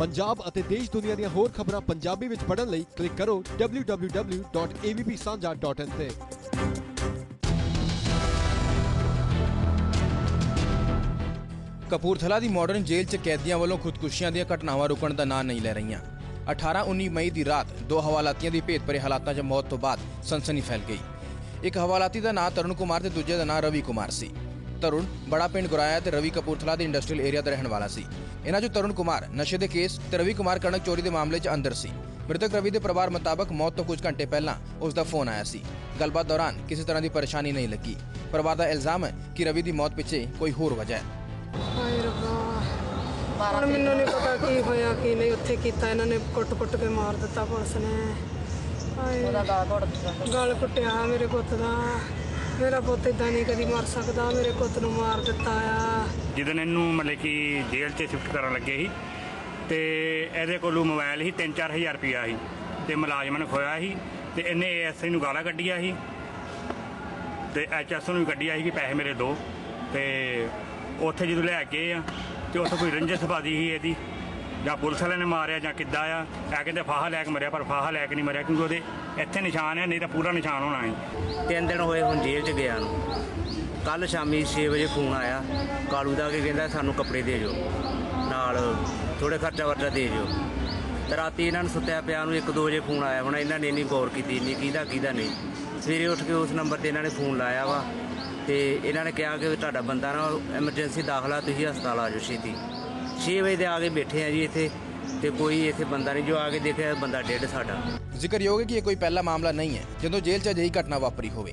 ਪੰਜਾਬ ਅਤੇ ਦੇਸ਼ ਦੁਨੀਆ ਦੀਆਂ ਹੋਰ ਖਬਰਾਂ ਪੰਜਾਬੀ ਵਿੱਚ ਪੜ੍ਹਨ ਲਈ ਕਲਿੱਕ ਕਰੋ www.avpsanja.in ਤੇ। ਕਪੂਰਥਲਾ ਦੀ ਮਾਡਰਨ ਜੇਲ੍ਹ 'ਚ ਕੈਦੀਆਂ ਵੱਲੋਂ ਖੁਦਕੁਸ਼ੀਆਂ ਦੀਆਂ ਘਟਨਾਵਾਂ ਰੁਕਣ ਦਾ ਨਾਂ ਨਹੀਂ ਲੈ ਰਹੀਆਂ। 18-19 ਮਈ ਦੀ ਰਾਤ ਦੋ ਹਵਾਲਾਤੀਆਂ ਦੀ ਭੇਤਭਰੇ ਹਾਲਾਤਾਂ 'ਚ ਮੌਤ ਤੋਂ ਬਾਅਦ ਸਨਸਨੀ ਫੈਲ ਗਈ। ਇੱਕ ਹਵਾਲਾਤੀ ਦਾ ਨਾਂ ਤਰੁਣ ਕੁਮਾਰ ਤੇ ਦੂਜੇ ਦਾ ਨਾਂ ਰਵੀ ਕੁਮਾਰ ਸੀ। ਤਰੁਣ ਬੜਾ ਪਿੰਡ ਗੁਰਾਇਆ ਤੇ ਰਵੀ ਕਪੂਰਥਲਾ ਦੇ ਇੰਡਸਟਰੀਅਲ ਏਰੀਆ ਦਾ ਰਹਿਣ ਵਾਲਾ ਸੀ। ਇਹਨਾਂ 'ਚੋਂ ਤਰੁਣ ਕੁਮਾਰ ਨਸ਼ੇ ਦੇ ਕੇਸ ਤੇ ਰਵੀ ਕੁਮਾਰ ਕਣਕ ਚੋਰੀ ਦੇ ਮਾਮਲੇ 'ਚ ਅੰਦਰ ਸੀ। ਮ੍ਰਿਤਕ ਰਵੀ ਦੇ ਪਰਿਵਾਰ ਮੁਤਾਬਕ ਮੌਤ ਤੋਂ ਕੁਝ ਘੰਟੇ ਪਹਿਲਾਂ ਉਸ ਦਾ ਫੋਨ ਆਇਆ ਸੀ। ਗੱਲਬਾਤ ਦੌਰਾਨ ਕਿਸੇ ਤਰ੍ਹਾਂ ਦੀ ਪਰੇਸ਼ਾਨੀ ਨਹੀਂ ਲੱਗੀ। ਪਰਿਵਾਰ ਦਾ ਇਲਜ਼ਾਮ ਹੈ ਕਿ ਰਵੀ ਦੀ ਮੌਤ ਪਿੱਛੇ ਕੋਈ ਹੋਰ ਵਜ੍ਹਾ ਹੈ। ਹਾਏ ਰੱਬਾ। ਹੁਣ ਮੈਨੂੰ ਨਹੀਂ ਪਤਾ ਕੀ ਹੋਇਆ ਕੀ ਨਹੀਂ ਉੱਥੇ ਕੀਤਾ ਇਹਨਾਂ ਨੇ ਕੁੱਟ-ਕੁੱਟ ਕੇ ਮਾਰ ਦਿੱਤਾ ਪੁਲਿਸ ਨੇ। ਹਾਏ। ਉਹਦਾ ਗਲ ਕੁੱਟਿਆ ਮੇਰੇ ਪੁੱਤ ਦਾ। ਮੇਰਾ ਪੁੱਤ ਇਦਾਂ ਨਹੀਂ ਕਦੀ ਮਰ ਸਕਦਾ, ਮੇਰੇ ਪੁੱਤ ਨੂੰ ਮਾਰ ਦਿੱਤਾ ਆ। ਜਦੋਂ ਇਹਨੂੰ ਮਤਲਬ ਕਿ ਜੇਲ੍ਹ 'ਚ ਸ਼ਿਫਟ ਕਰਨ ਲੱਗੇ ਸੀ ਤੇ ਇਹਦੇ ਕੋਲੋਂ ਮੋਬਾਈਲ ਸੀ 3-4000 ਰੁਪਇਆ ਸੀ ਤੇ ਮੁਲਾਜ਼ਮ ਨੇ ਖੋਇਆ ਸੀ ਤੇ ਇਹਨੇ ਐਸਆਈ ਨੂੰ ਗਾਲਾਂ ਕੱਢੀਆਂ ਸੀ ਤੇ ਐਚਐਸ ਨੂੰ ਵੀ ਕੱਢਿਆ ਸੀ ਕਿ ਪੈਸੇ ਮੇਰੇ ਦੋ ਤੇ ਉੱਥੇ ਜਦੋਂ ਲੈ ਕੇ ਆ ਤੇ ਉੱਥੇ ਕੋਈ ਰੰਜਿਸ਼ ਬਾਦੀ ਸੀ ਇਹਦੀ। ਜਾਂ ਪੁਲਿਸ ਵਾਲਿਆਂ ਨੇ ਮਾਰਿਆ ਜਾਂ ਕਿੱਦਾਂ ਆ, ਇਹ ਕਹਿੰਦੇ ਫਾਹਾ ਲੈ ਕੇ ਮਰਿਆ, ਪਰ ਫਾਹਾ ਲੈ ਕੇ ਨਹੀਂ ਮਰਿਆ ਕਿਉਂਕਿ ਉਹਦੇ ਇੱਥੇ ਨਿਸ਼ਾਨ ਹੈ, ਨਹੀਂ ਤਾਂ ਪੂਰਾ ਨਿਸ਼ਾਨ ਹੋਣਾ ਸੀ ਤਿੰਨ ਦਿਨ ਹੋਏ ਹੁਣ ਜੇਲ੍ਹ 'ਚ ਗਿਆ ਨੂੰ। ਕੱਲ ਸ਼ਾਮੀ 6 ਵਜੇ ਫੋਨ ਆਇਆ, ਕਾਲੂ ਦਾ ਕਿ ਕਹਿੰਦਾ ਸਾਨੂੰ ਕੱਪੜੇ ਦੇ ਜੋ ਨਾਲ ਥੋੜੇ ਖਰਚਾ ਵਰਚਾ ਦੇ ਜੋ ਤੇ ਰਾਤੀ ਇਹਨਾਂ ਨੂੰ ਸੁੱਤਿਆ ਪਿਆ ਨੂੰ 1-2 ਵਜੇ ਫੋਨ ਆਇਆ ਹੁਣ, ਇਹਨਾਂ ਨੇ ਨਹੀਂ ਗੌਰ ਕੀਤੀ ਨਹੀਂ ਕਿਹਦਾ ਕਿਹਦਾ ਨਹੀਂ। ਸਵੇਰੇ ਉੱਠ ਕੇ ਉਸ ਨੰਬਰ ਤੇ ਇਹਨਾਂ ਨੇ ਫੋਨ ਲਾਇਆ ਵਾ, ਤੇ ਇਹਨਾਂ ਨੇ ਕਿਹਾ ਕਿ ਤੁਹਾਡਾ ਬੰਦਾ ਨਾ ਐਮਰਜੈਂਸੀ ਦਾਖਲਾ, ਤੁਸੀਂ ਹਸਪਤਾਲ ਆ ਜਾਓ ਛੇਤੀ। 6 ਵਜੇ ਦੇ ਆ ਕੇ ਬੈਠੇ ਆ ਜੀ ਇੱਥੇ ਤੇ ਕੋਈ ਇੱਥੇ ਬੰਦਾ ਨਹੀਂ ਜੋ ਆ ਕੇ ਦੇਖਿਆ ਬੰਦਾ ਡੈਡ ਸਾਡਾ। ਜ਼ਿਕਰਯੋਗ ਹੈ ਕਿ ਇਹ ਕੋਈ ਪਹਿਲਾ ਮਾਮਲਾ ਨਹੀਂ ਹੈ, ਜਦੋਂ ਜੇਲ੍ਹ 'ਚ ਅਜਿਹੀ ਘਟਨਾ ਵਾਪਰੀ ਹੋਵੇ।